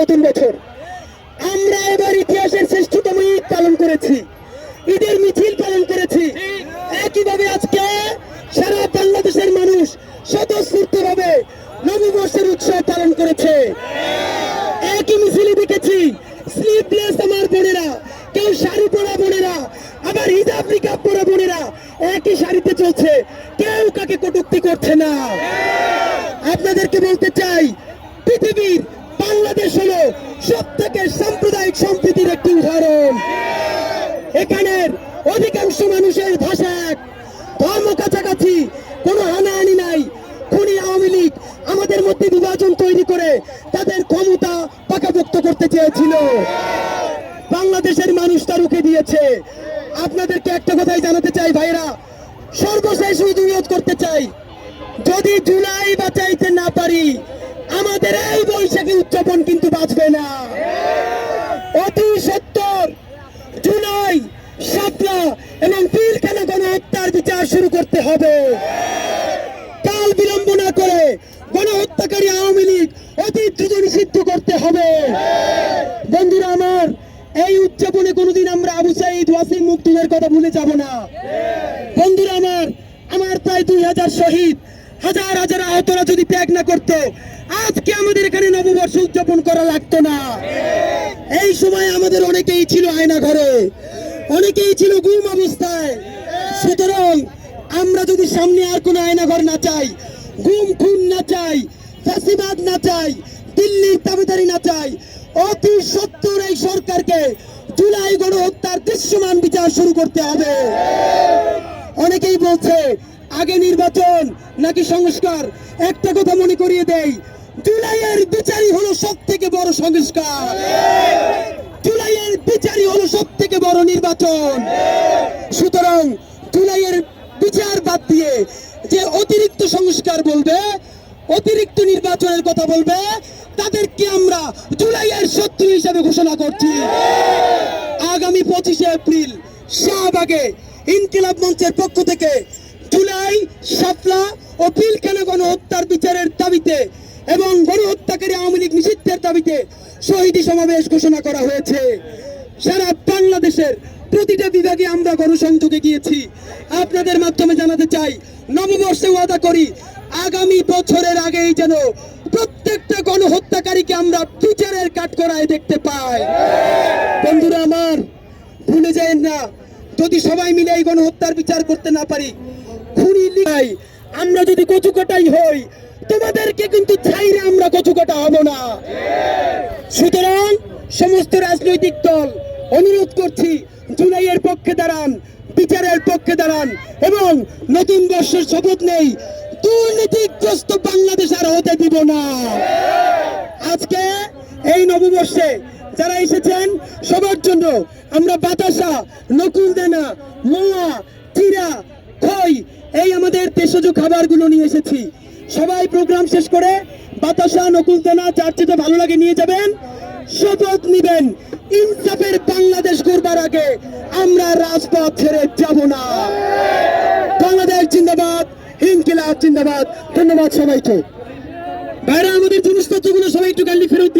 নতুন বছর। আমরা এবার ইতিহাসের শ্রেষ্ঠতম ঈদ পালন করেছি। ঈদের মিছিল পালন করেছি। একইভাবে আজকে সারা বাংলাদেশের মানুষ স্বতঃস্ফূর্ত ভাবে নববর্ষের উৎসব পালন করেছে। একই মিছিলে দেখেছি স্লিপলেস আমার বোনেরা, কেউ শাড়ি পরা বোনেরা, আবার হিজাব নিকাব পরা বোনেরা একই শাড়িতে চলছে। কেউ কাকে কটূক্তি করছে না। আপনাদেরকে বলতে চাই, পৃথিবীর বাংলাদেশ হলো সব থেকে সাম্প্রদায়িক সম্প্রীতির একটি উদাহরণ। এখানের অধিকাংশ মানুষের ভাষা ধর্ম কাছাকাছি, কোনো হানাহানি নাই। খুনি আওয়ামী লীগ আমাদের মধ্যে বিভাজন তৈরি করে তাদের ক্ষমতা পাকাপোক্ত করতে চেয়েছিল। বাংলাদেশের মানুষ তা রুখে দিয়েছে। আপনাদেরকে একটা কথাই জানাতে চাই ভাইরা সর্বশেষ অনুরোধ করতে চাই, যদি জুলাই বাঁচাইতে না পারি আমাদের এই বৈশাখী উদযাপন কিন্তু বাঁচবে না। অতি সত্তর জুলাই, সাতলা এবং পিলখানা গণহত্যার বিচার শুরু করতে হবে। কাল বিলম্ব না করে গণহত্যাকারী আওয়ামী লীগ অতি দ্রুত নিষিদ্ধ করতে হবে। বন্ধুরা আমার, এই উদযাপনে কোনোদিন আমরা আবু সাইদ ওয়াসিম মুক্তিদের কথা ভুলে যাব না। বন্ধুরা আমার আমার প্রায় দুই হাজার শহীদ, হাজার হাজার আহতরা যদি ত্যাগ না করতো আজকে আমাদের এখানে নববর্ষ উদযাপন করা লাগতো না। এই সময় আমাদের অনেকেই ছিল আয়না ঘরে। অনেকেই ছিল গুম অবস্থায়। সুতরাং আমরা যদি সামনে আর কোনো আয়না ঘর না চাই গুম খুন না চাই, ফাঁসিবাদ না চাই, দিল্লির দাবিদারি না চাই, অতি সত্তর এই সরকারকে জুলাই গণহত্যার দৃশ্যমান বিচার শুরু করতে হবে। অনেকেই বলছে, আগে নির্বাচন নাকি সংস্কার? একটা কথা মনে করিয়ে দেই জুলাইয়ের বিচারই হলো সব থেকে বড় সংস্কার। জুলাইয়ের বিচারই হলো সব থেকে বড় নির্বাচন। সুতরাং জুলাইয়ের বিচার বাদ দিয়ে যে অতিরিক্ত সংস্কার বলবে, অতিরিক্ত নির্বাচনের কথা বলবে, তাদেরকে আমরা জুলাইয়ের শত্রু হিসেবে ঘোষণা করছি। আগামী পঁচিশে এপ্রিল শাহবাগে ইনকিলাব মঞ্চের পক্ষ থেকে জুলাই সাপলা ও পিলখানা গণহত্যার বিচারের দাবিতে এবং গণহত্যাকারী আওয়ামী লীগ নিষিদ্ধের দাবিতে শহীদী সমাবেশ ঘোষণা করা হয়েছে। সারা বাংলাদেশের প্রতিটা বিভাগে আমরা গণসংযোগে গিয়েছি। আপনাদের মাধ্যমে জানাতে চাই, নববর্ষে ওয়াদা করি, আগামী বছরের আগেই যেন প্রত্যেকটা গণহত্যাকারীকে আমরা বিচারের কাঠগড়ায় দেখতে পাই। বন্ধুরা আমার, ভুলে যায় না, যদি সবাই মিলে এই গণহত্যার বিচার করতে না পারি, খুনি আমরা যদি কচুকাটাই হই তোমাদেরকে কিন্তু ছাইরে আমরা কচুকাটা হব না। সুতরাং সমস্ত রাজনৈতিক দল অনুরোধ করছি, জুলাইয়ের পক্ষে দাঁড়ান, বিচারের পক্ষে দাঁড়ান এবং নতুন বর্ষের শপথ নেই। দুর্নীতিগ্রস্ত বাংলাদেশ আর হতে দিব না। আজকে এই নববর্ষে যারা এসেছেন, সবার জন্য আমরা বাতাসা, নকুল দেনা, মোয়া, চিরা, খই, এই আমাদের ভেষজ খাবারগুলো নিয়ে এসেছি। সবাই প্রোগ্রাম শেষ করে বাতাসা নকুল দেনা যার যেটা ভালো লাগে নিয়ে যাবেন, শপথ নিবেন ইনসাফের বাংলাদেশ করবার আগে। আমরা রাজপথ ছেড়ে যাব না। বাংলাদেশ জিন্দাবাদ, ইনকিলাব জিন্দাবাদ। ধন্যবাদ সবাইকে। ভাইরা আমাদের জিনিসপত্রগুলো সবাই একটু গালি ফেরত।